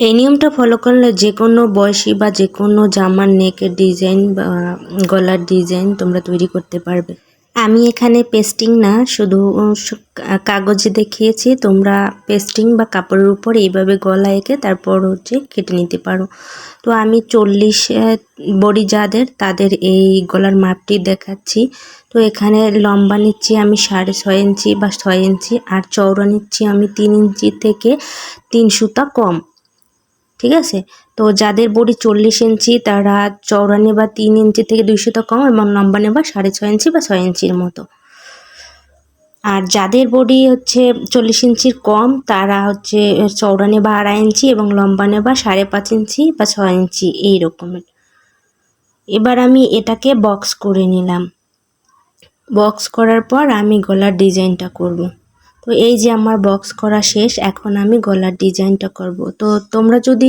এই নিয়মটা ফলো করলে যে কোনো বয়সী বা যে কোনো জামার নেকের ডিজাইন বা গলার ডিজাইন তোমরা তৈরি করতে পারবে। আমি এখানে পেস্টিং না, শুধু কাগজে দেখিয়েছি। তোমরা পেস্টিং বা কাপড়ের উপর এইভাবে গলা এঁকে তারপর হচ্ছে কেটে নিতে পারো। তো আমি চল্লিশ বডি যাদের, তাদের এই গলার মাপটি দেখাচ্ছি। তো এখানে লম্বা নিচ্ছি আমি সাড়ে ছয় ইঞ্চি বা ছয় ইঞ্চি, আর চওড়া নিচ্ছি আমি তিন ইঞ্চি থেকে তিন সুতা কম। ঠিক আছে? তো যাদের বডি চল্লিশ ইঞ্চি, তারা চওড়া নেবা তিন ইঞ্চি থেকে দুইশো তো কম এবং লম্বা নেবা সাড়ে ছয় ইঞ্চি বা ছয় ইঞ্চির মতো। আর যাদের বডি হচ্ছে চল্লিশ ইঞ্চির কম, তারা হচ্ছে চওড়া নেবা আড়াই ইঞ্চি এবং লম্বা নেবা সাড়ে পাঁচ ইঞ্চি বা ছয় ইঞ্চি এই রকমের। এবার আমি এটাকে বক্স করে নিলাম। বক্স করার পর আমি গলার ডিজাইনটা করব। তো এই যে আমার বক্স করা শেষ, এখন আমি গলার ডিজাইনটা করব। তো তোমরা যদি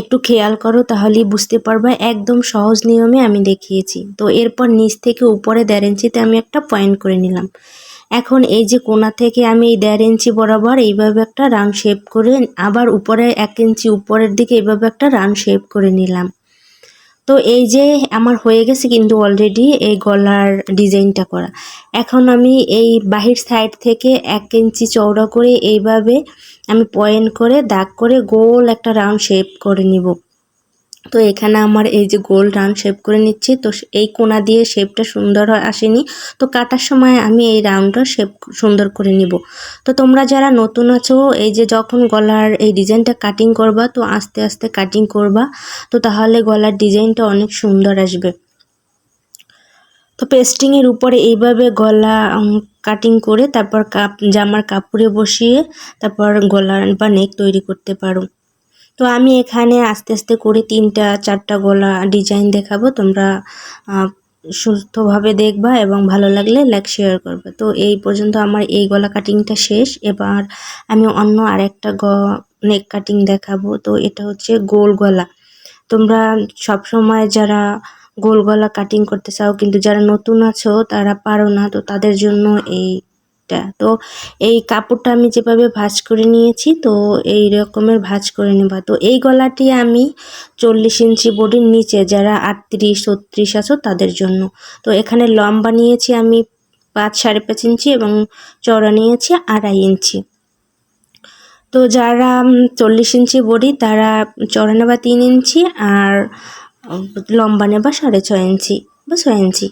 একটু খেয়াল করো তাহলেই বুঝতে পারবে, একদম সহজ নিয়মে আমি দেখিয়েছি। তো এরপর নিচ থেকে উপরে দেড় ইঞ্চিতে আমি একটা পয়েন্ট করে নিলাম। এখন এই যে কোনা থেকে আমি এই দেড় ইঞ্চি বরাবর এইভাবে একটা রাউন্ড শেপ করে আবার উপরে এক ইঞ্চি উপরের দিকে এইভাবে একটা রাউন্ড শেপ করে নিলাম। তো এই যে আমার হয়ে গেছে কিন্তু অলরেডি এই গলার ডিজাইনটা করা। এখন আমি এই বাহির সাইড থেকে এক ইঞ্চি চওড়া করে এইভাবে আমি পয়েন্ট করে দাগ করে গোল একটা রাউন্ড শেপ করে নিব। তো এখানে আমার এই যে গোল রাউন্ড শেপ করে নিচ্ছি, তো এই কোনা দিয়ে শেপটা সুন্দর হয় আসেনি। তো কাটার সময় আমি এই রাউন্ডটা শেপ সুন্দর করে নিব। তো তোমরা যারা নতুন আছো, এই যে যখন গলার এই ডিজাইনটা কাটিং করবা, তো আস্তে আস্তে কাটিং করবা, তো তাহলে গলার ডিজাইনটা অনেক সুন্দর আসবে। তো পেস্টিংয়ের উপরে এইভাবে গলা কাটিং করে তারপর কাপ, জামার কাপড়ে বসিয়ে তারপর গলা বা নেক তৈরি করতে পারো। তো আমি এখানে আস্তে আস্তে করে তিনটা, চারটা গলা ডিজাইন দেখাবো। তোমরা সুস্থভাবে দেখবা এবং ভালো লাগলে লাইক শেয়ার করবে। তো এই পর্যন্ত আমার এই গলা কাটিংটা শেষ। এবার আমি অন্য আরেকটা গ নেক কাটিং দেখাবো। তো এটা হচ্ছে গোল গলা। তোমরা সব সময় যারা গোল গলা কাটিং করতে চাও, কিন্তু যারা নতুন আছো, তারা পারো না। তো তাদের জন্য এই টা তো এই কাপড়টা আমি যেভাবে ভাঁজ করে নিয়েছি, তো এই রকমের ভাঁজ করে নেবা। তো এই গলাটি আমি চল্লিশ ইঞ্চি বডির নিচে যারা আটত্রিশ, ছত্রিশ আছো তাদের জন্য। তো এখানে লম্বা নিয়েছি আমি পাঁচ, সাড়ে পাঁচ ইঞ্চি এবং চড়া নিয়েছি আড়াই ইঞ্চি। তো যারা চল্লিশ ইঞ্চি বডি তারা চড়া নেবা তিন ইঞ্চি আর লম্বা নেবা সাড়ে ছয় ইঞ্চি বা ছয় ইঞ্চি।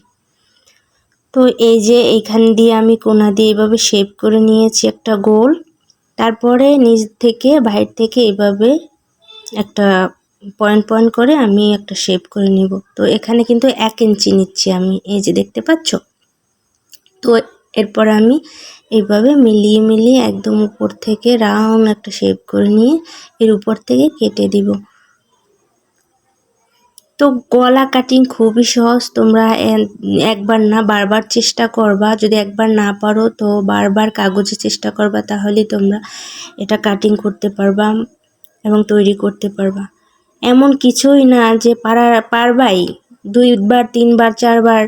তো এই যে এইখান দিয়ে আমি কোনা দিয়ে এভাবে শেপ করে নিয়েছি একটা গোল। তারপরে নিচ থেকে বাইর থেকে এভাবে একটা পয়েন্ট পয়েন্ট করে আমি একটা শেপ করে নিব। তো এখানে কিন্তু এক ইঞ্চি নিচ্ছি আমি, এই যে দেখতে পাচ্ছ? তো এরপর আমি এইভাবে মিলিয়ে মিলিয়ে একদম উপর থেকে রাউন্ড একটা শেপ করে নিয়ে এর উপর থেকে কেটে দিব। তো গলা কাটিং খুবই সহজ, তোমরা একবার না বারবার চেষ্টা করবা। যদি একবার না পারো তো বারবার কাগজে চেষ্টা করবা তাহলে তোমরা এটা কাটিং করতে পারবা এবং তৈরি করতে পারবা। এমন কিছুই না যে পারা, পারবাই। দুইবার, তিনবার, চারবার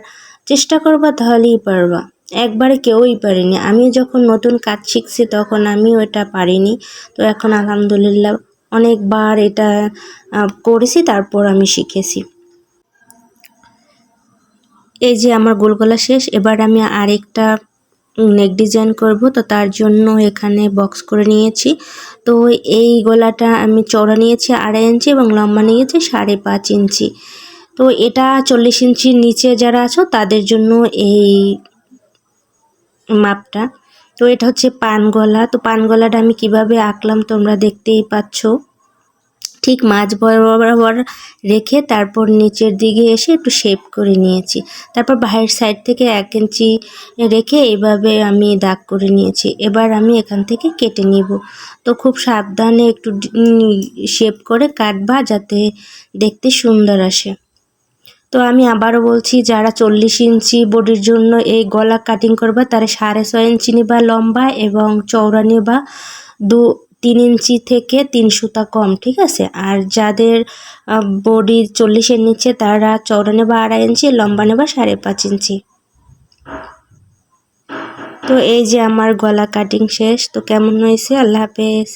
চেষ্টা করবা, তাহলেই পারবা। একবারে কেউই পারিনি। আমি যখন নতুন কাজ শিখছি, তখন আমিও এটা পারিনি। তো এখন আলহামদুলিল্লাহ অনেকবার এটা করেছি, তারপর আমি শিখেছি। এই যে আমার গোল গলা শেষ, এবার আমি আরেকটা নেক ডিজাইন করব, তো তার জন্য এখানে বক্স করে নিয়েছি। তো এই গলাটা আমি চড়া নিয়েছি আড়াই ইঞ্চি এবং লম্বা নিয়েছি সাড়ে পাঁচ ইঞ্চি। তো এটা চল্লিশ ইঞ্চির নিচে যারা আছো, তাদের জন্য এই মাপটা তো এটা হচ্ছে পান গলা। তো পান গলাটা আমি কীভাবে আঁকলাম তোমরা দেখতেই পাচ্ছ। ঠিক মাঝ বরাবর রেখে তারপর নিচের দিকে এসে একটু শেপ করে নিয়েছি। তারপর বাহির সাইড থেকে এক ইঞ্চি রেখে এভাবে আমি দাগ করে নিয়েছি। এবার আমি এখান থেকে কেটে নিব। তো খুব সাবধানে একটু শেপ করে কাটবা যাতে দেখতে সুন্দর আসে। তো আমি আবারও বলছি, যারা চল্লিশ ইঞ্চি বডির জন্য এই গলা কাটিং করবা, তারা সাড়ে ছয় ইঞ্চি নিবা লম্বা এবং চৌড়া নিবা দু, তিন ইঞ্চি থেকে তিন সুতা কম, ঠিক আছে? আর যাদের বডি চল্লিশের নিচে, তারা চৌড়া নেবা আড়াই ইঞ্চি, লম্বা নেবা সাড়ে পাঁচ ইঞ্চি। তো এই যে আমার গলা কাটিং শেষ, তো কেমন হয়েছে? আল্লাহ হাফেজ।